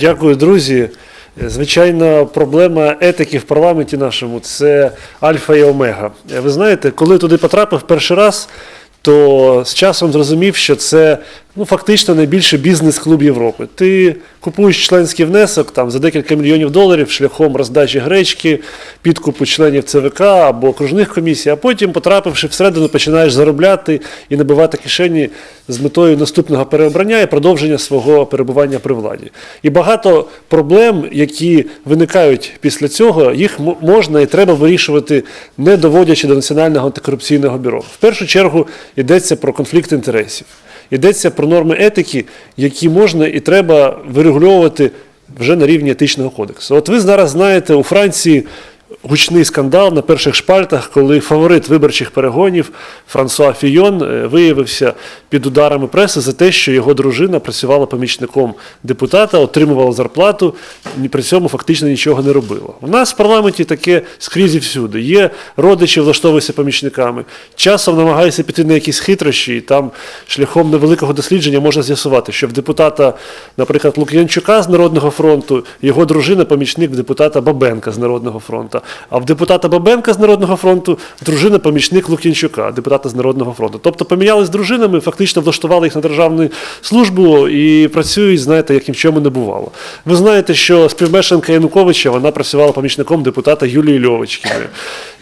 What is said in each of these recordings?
Дякую, друзі. Звичайно, проблема етики в парламенті нашому це альфа і омега. Ви знаєте, коли туди потрапив перший раз, то з часом зрозумів, що це ну, фактично найбільший бізнес-клуб Європи. Ти купуєш членський внесок там, за декілька мільйонів доларів шляхом роздачі гречки, підкупу членів ЦВК або окружних комісій, а потім, потрапивши всередину, починаєш заробляти і набивати кишені з метою наступного переобрання і продовження свого перебування при владі. І багато проблем, які виникають після цього, їх можна і треба вирішувати, не доводячи до Національного антикорупційного бюро. В першу чергу йдеться про конфлікт інтересів. Йдеться про норми етики, які можна і треба вирегульовувати вже на рівні етичного кодексу. От ви зараз знаєте, у Франції гучний скандал на перших шпальтах, коли фаворит виборчих перегонів Франсуа Фійон е, виявився під ударами преси за те, що його дружина працювала помічником депутата, отримувала зарплату, і при цьому фактично нічого не робила. У нас в парламенті таке скрізь і всюди. Є родичі, влаштовуються помічниками. Часом намагаються піти на якісь хитрощі, і там шляхом невеликого дослідження можна з'ясувати, що в депутата, наприклад, Лук'янчука з Народного фронту, його дружина помічник депутата Бабенка з Народного фронту. А в депутата Бабенка з Народного фронту дружина помічник Лук'янчука, депутата з Народного фронту. Тобто помінялись дружинами, фактично влаштували їх на державну службу і працюють, знаєте, як ні в чому не бувало. Ви знаєте, що співмешканка Януковича вона працювала помічником депутата Юлії Льовочкіної.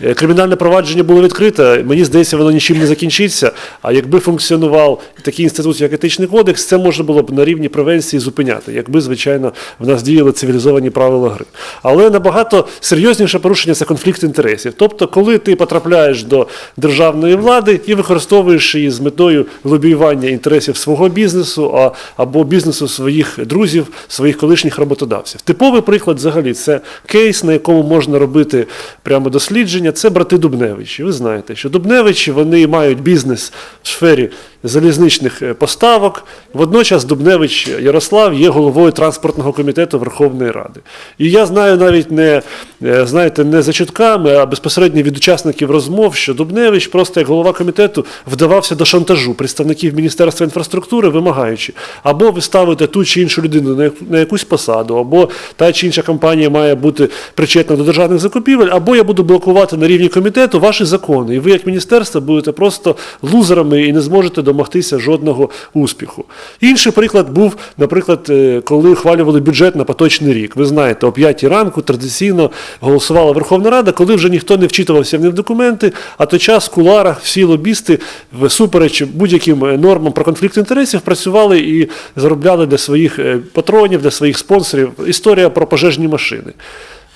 Е, Кримінальне провадження було відкрите. Мені здається, воно нічим не закінчиться. А якби функціонував такий інститут, як етичний кодекс, це можна було б на рівні превенції зупиняти, якби, звичайно, в нас діяли цивілізовані правила гри. Але набагато серйозніше порушення це конфлікт інтересів. Тобто, коли ти потрапляєш до державної влади і використовуєш її з метою лобіювання інтересів свого бізнесу а, або бізнесу своїх друзів, своїх колишніх роботодавців. Типовий приклад взагалі це кейс, на якому можна робити прямо дослідження. Це брати Дубневичі. Ви знаєте, що Дубневичі вони мають бізнес в сфері залізничних е, поставок. Водночас Дубневич Ярослав є головою транспортного комітету Верховної Ради. І я знаю навіть не знаєте, не за чутками, а безпосередньо від учасників розмов, що Дубневич просто як голова комітету вдавався до шантажу представників Міністерства інфраструктури, вимагаючи, або ви ставите ту чи іншу людину на якусь посаду, або та чи інша компанія має бути причетна до державних закупівель, або я буду блокувати на рівні комітету ваші закони. І ви, як міністерство, будете просто лузерами і не зможете домогтися жодного успіху. Інший приклад був, наприклад, е, коли ухвалювали бюджет на поточний рік. Ви знаєте, о 5 ранку традиційно голосувала Верховна Рада, коли вже ніхто не вчитувався в них документи, а той час в куларах всі лобісти, всупереч будь-яким е, нормам про конфлікт інтересів, працювали і заробляли для своїх е, патронів, для своїх спонсорів. Історія про пожежні машини.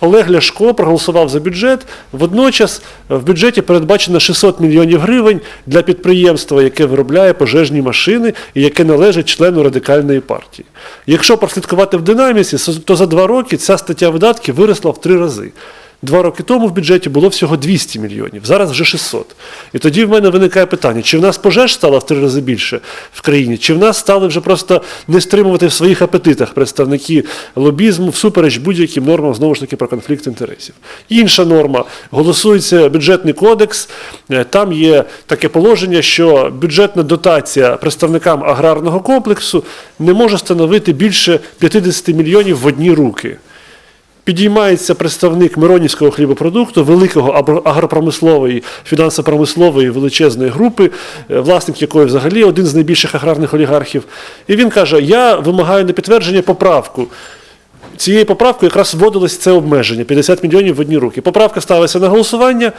Олег Ляшко проголосував за бюджет. Водночас в бюджеті передбачено 600 мільйонів гривень для підприємства, яке виробляє пожежні машини і яке належить члену радикальної партії. Якщо прослідкувати в динаміці, то за два роки ця стаття видатків виросла в три рази. Два роки тому в бюджеті було всього 200 мільйонів, зараз вже 600. І тоді в мене виникає питання, чи в нас пожеж стало в три рази більше в країні, чи в нас стали вже просто не стримувати в своїх апетитах представники лобізму всупереч будь-яким нормам, знову ж таки, про конфлікт інтересів. Інша норма, голосується бюджетний кодекс, е, там є таке положення, що бюджетна дотація представникам аграрного комплексу не може становити більше 50 мільйонів в одні руки. Підіймається представник Миронівського хлібопродукту, великого агропромислової, фінансово-промислової величезної групи, е, власник якої взагалі один з найбільших аграрних олігархів. І він каже: Я вимагаю на підтвердження поправку. Цією поправкою якраз вводилось це обмеження 50 мільйонів в одні руки. Поправка ставиться на голосування.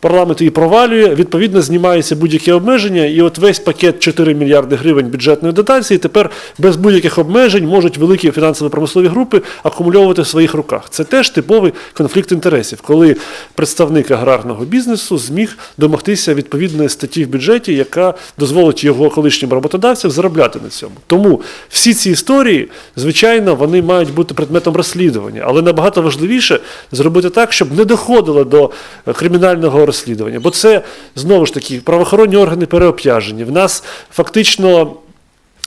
Парламент її провалює, відповідно, знімається будь-які обмеження, і от весь пакет 4 мільярди гривень бюджетної дотації тепер без будь-яких обмежень можуть великі фінансово-промислові групи акумульовувати в своїх руках. Це теж типовий конфлікт інтересів, коли представник аграрного бізнесу зміг домогтися відповідної статті в бюджеті, яка дозволить його колишнім роботодавцям заробляти на цьому. Тому всі ці історії, звичайно, вони мають бути предметом розслідування, але набагато важливіше зробити так, щоб не доходило до кримінального розслідування. Бо це знову ж таки правоохоронні органи переобтяжені. В нас фактично.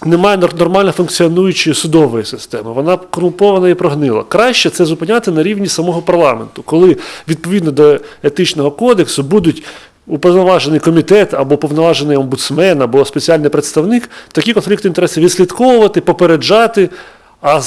Немає нор- нормально функціонуючої судової системи, вона корумпована і прогнила. Краще це зупиняти на рівні самого парламенту, коли відповідно до етичного кодексу будуть уповноважений комітет або повноважений омбудсмен, або спеціальний представник такі конфлікти інтересів відслідковувати, попереджати, а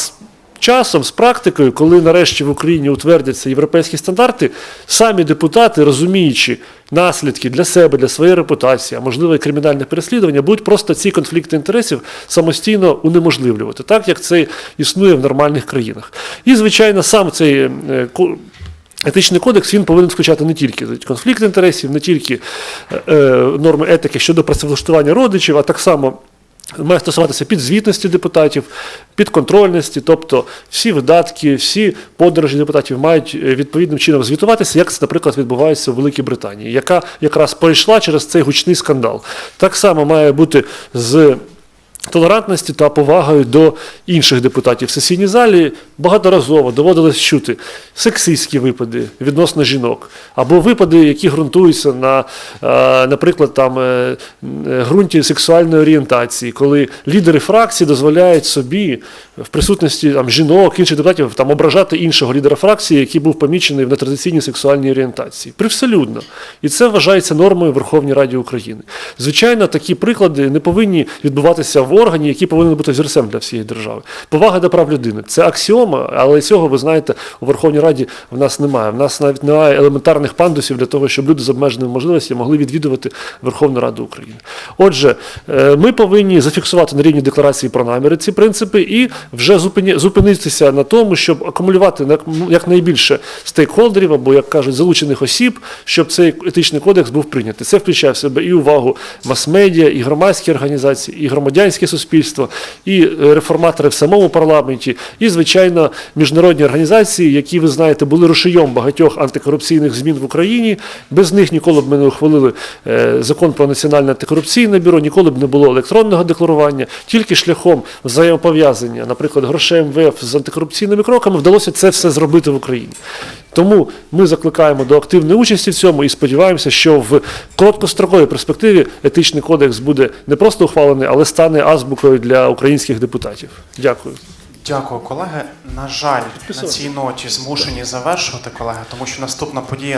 часом, з практикою, коли нарешті в Україні утвердяться європейські стандарти, самі депутати, розуміючи наслідки для себе, для своєї репутації, а можливо і кримінальне переслідування, будуть просто ці конфлікти інтересів самостійно унеможливлювати, так як це існує в нормальних країнах. І, звичайно, сам цей е, Етичний кодекс він повинен включати не тільки конфлікт інтересів, не тільки е, е, норми етики щодо працевлаштування родичів, а так само має стосуватися підзвітності депутатів, підконтрольності, тобто всі видатки, всі подорожі депутатів мають е, відповідним чином звітуватися, як це, наприклад, відбувається в Великій Британії, яка якраз пройшла через цей гучний скандал. Так само має бути з толерантності та повагою до інших депутатів в сесійній залі багаторазово доводилось чути сексистські випади відносно жінок, або випади, які ґрунтуються на, е, наприклад, там, е, е, ґрунті сексуальної орієнтації, коли лідери фракції дозволяють собі в присутності там, жінок, інших депутатів там, ображати іншого лідера фракції, який був помічений в нетрадиційній сексуальній орієнтації. Привселюдно. І це вважається нормою в Верховній Раді України. Звичайно, такі приклади не повинні відбуватися в органі, який повинен бути взірцем для всієї держави. Повага до прав людини це аксіома, але цього, ви знаєте, у Верховній Раді в нас немає. В нас навіть немає елементарних пандусів для того, щоб люди з обмеженими можливостями могли відвідувати Верховну Раду України. Отже, е, ми повинні зафіксувати на рівні декларації про наміри ці принципи і вже зупинитися на тому, щоб акумулювати на- якнайбільше стейкхолдерів або, як кажуть, залучених осіб, щоб цей етичний кодекс був прийнятий. Це включає в себе і увагу мас-медіа, і громадські організації, і громадянське суспільство, і е, реформатори в самому парламенті, і, звичайно, міжнародні організації, які, ви знаєте, були рушієм багатьох антикорупційних змін в Україні. Без них ніколи б ми не ухвалили е, закон про національне антикорупційне бюро, ніколи б не було електронного декларування. Тільки шляхом взаємопов'язання, наприклад, грошей МВФ з антикорупційними кроками вдалося це все зробити в Україні. Тому ми закликаємо до активної участі в цьому і сподіваємося, що в короткостроковій перспективі етичний кодекс буде не просто ухвалений, але стане азбукою для українських депутатів. Дякую. Дякую, колеги. На жаль, на цій ноті змушені завершувати, колеги, тому що наступна подія